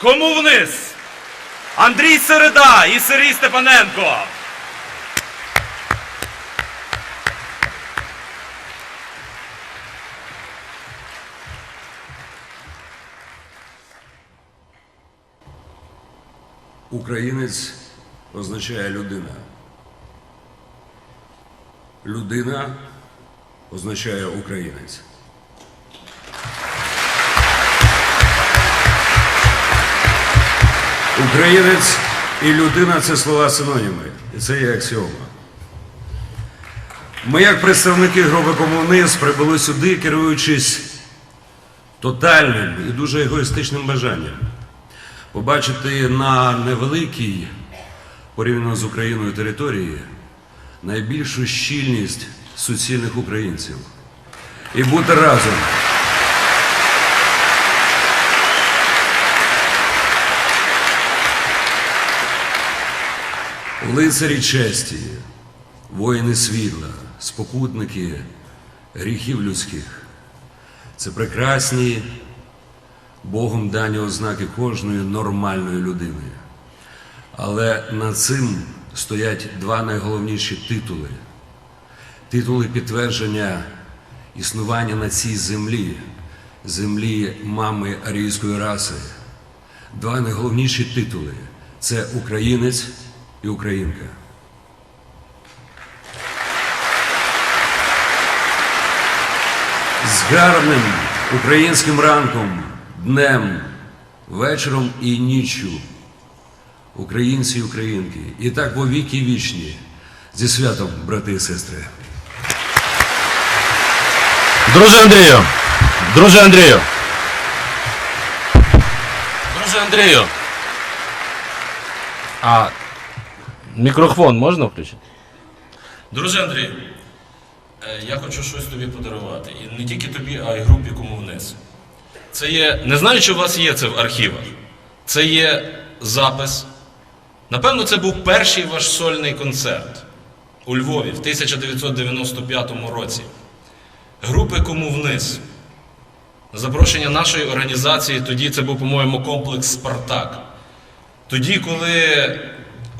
Кому вниз? Андрій Середа і Сергій Степаненко. Українець означає людина. Людина означає українець. Українець і людина це слова синоніми. І це є аксіома. Ми, як представники групи комунист, прибули сюди, керуючись тотальним і дуже егоїстичним бажанням побачити на невеликій порівняно з Україною території найбільшу щільність суцільних українців і бути разом. Лицарі честі, воїни світла, спокутники гріхів людських. Це прекрасні Богом дані ознаки кожної нормальної людини. Але над цим стоять два найголовніші титули: титули підтвердження існування на цій землі, землі мами арійської раси. Два найголовніші титули це українець і українка. З гарним українським ранком, днем, вечором і ніччю. Українці і українки. І так по віки вічні. Зі святом, брати і сестри. Друже Андрію! Друже Андрію! Друже Андрію! А мікрофон можна включити? Друже Андрій, е, я хочу щось тобі подарувати. І не тільки тобі, а й групі кому вниз. Це є. Не знаю, чи у вас є це в архівах. Це є запис. Напевно, це був перший ваш сольний концерт у Львові в 1995 році. Групи кому вниз. Запрошення нашої організації, тоді це був, по-моєму, комплекс Спартак. Тоді, коли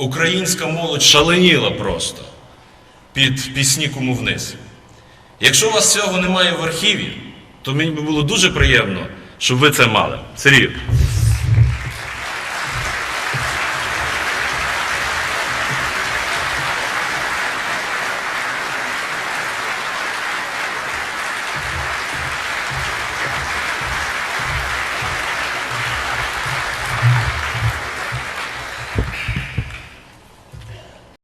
українська молодь шаленіла просто під пісні кому вниз. Якщо у вас цього немає в архіві, то мені би було дуже приємно, щоб ви це мали. Сергію.